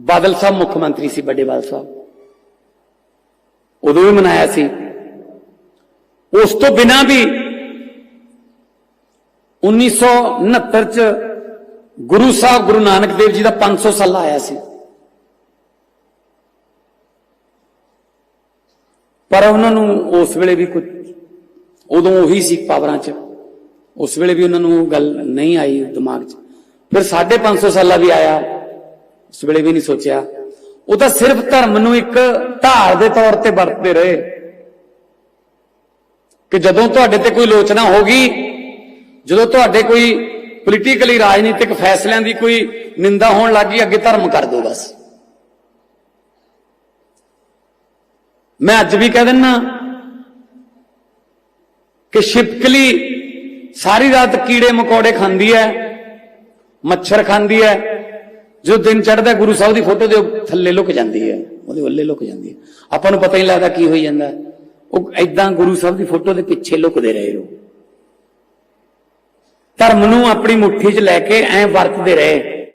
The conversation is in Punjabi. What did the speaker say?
ਬਾਦਲ ਸਾਹਿਬ ਮੁੱਖ ਮੰਤਰੀ ਸੀ ਵੱਡੇ ਬਾਦਲ ਸਾਹਿਬ। ਉਦੋਂ ਵੀ ਮਨਾਇਆ ਸੀ। ਉਸ ਤੋਂ ਬਿਨਾ ਵੀ 1969 ਚ ਗੁਰੂ ਸਾਹਿਬ, ਗੁਰੂ ਨਾਨਕ ਦੇਵ ਜੀ ਦਾ 500 ਸਾਲਾ ਆਇਆ ਸੀ। ਪਰ ਉਹਨਾਂ ਨੂੰ ਉਸ ਵੇਲੇ ਵੀ ਕੁਝ ਉਦੋਂ ਉਹੀ ਸੀ ਪਾਵਰਾਂ 'ਚ। ਉਸ ਵੇਲੇ ਵੀ ਉਹਨਾਂ ਨੂੰ ਉਹ ਗੱਲ ਨਹੀਂ ਆਈ ਦਿਮਾਗ 'ਚ। ਫਿਰ 550 ਸਾਲਾ ਵੀ ਆਇਆ। ਉਸ ਵੇਲੇ ਵੀ ਨਹੀਂ ਸੋਚਿਆ। ਉਹ ਤਾਂ ਸਿਰਫ ਧਰਮ ਨੂੰ ਇੱਕ ਧਾਰ ਦੇ ਤੌਰ ਤੇ ਵਰਤਦੇ ਰਹੇ। ਕਿ ਜਦੋਂ ਤੁਹਾਡੇ ਤੇ ਕੋਈ ਲੋਚਨਾ ਹੋਗੀ ਜਦੋਂ ਤੁਹਾਡੇ ਕੋਈ ਪੋਲੀਟੀਕਲੀ ਰਾਜਨੀਤਿਕ ਫੈਸਲਿਆਂ ਦੀ ਕੋਈ ਨਿੰਦਾ ਹੋਣ ਲੱਗੀ ਅੱਗੇ ਧਰਮ ਕਰ ਦੋ ਬਸ। ਮੈਂ ਅੱਜ ਵੀ ਕਹਿ ਦਿੰਨਾ ਕਿ ਛਿਪਕਲੀ ਸਾਰੀ ਰਾਤ ਕੀੜੇ ਮਕੌੜੇ ਖਾਂਦੀ ਹੈ, ਮੱਛਰ ਖਾਂਦੀ ਹੈ ਜੋ ਦਿਨ ਚੜ੍ਹਦਾ ਗੁਰੂ ਸਾਹਿਬ ਦੀ ਫੋਟੋ ਦੇ ਥੱਲੇ ਲੁਕ ਜਾਂਦੀ ਹੈ, ਉਹਦੇ ਵੱਲੇ ਲੁਕ ਜਾਂਦੀ ਹੈ। ਆਪਾਂ ਨੂੰ ਪਤਾ ਹੀ ਨਹੀਂ ਲੱਗਦਾ ਕੀ ਹੋਈ ਜਾਂਦਾ। ਉਹ ਐਦਾਂ ਗੁਰੂ ਸਾਹਿਬ ਦੀ ਫੋਟੋ ਦੇ ਪਿੱਛੇ ਲੁਕਦੇ ਰਹੇ ਉਹ। ਧਰਮ ਨੂੰ ਆਪਣੀ ਮੁੱਠੀ 'ਚ ਲੈ ਕੇ ਐਂ ਵਰਤਦੇ ਰਹੇ।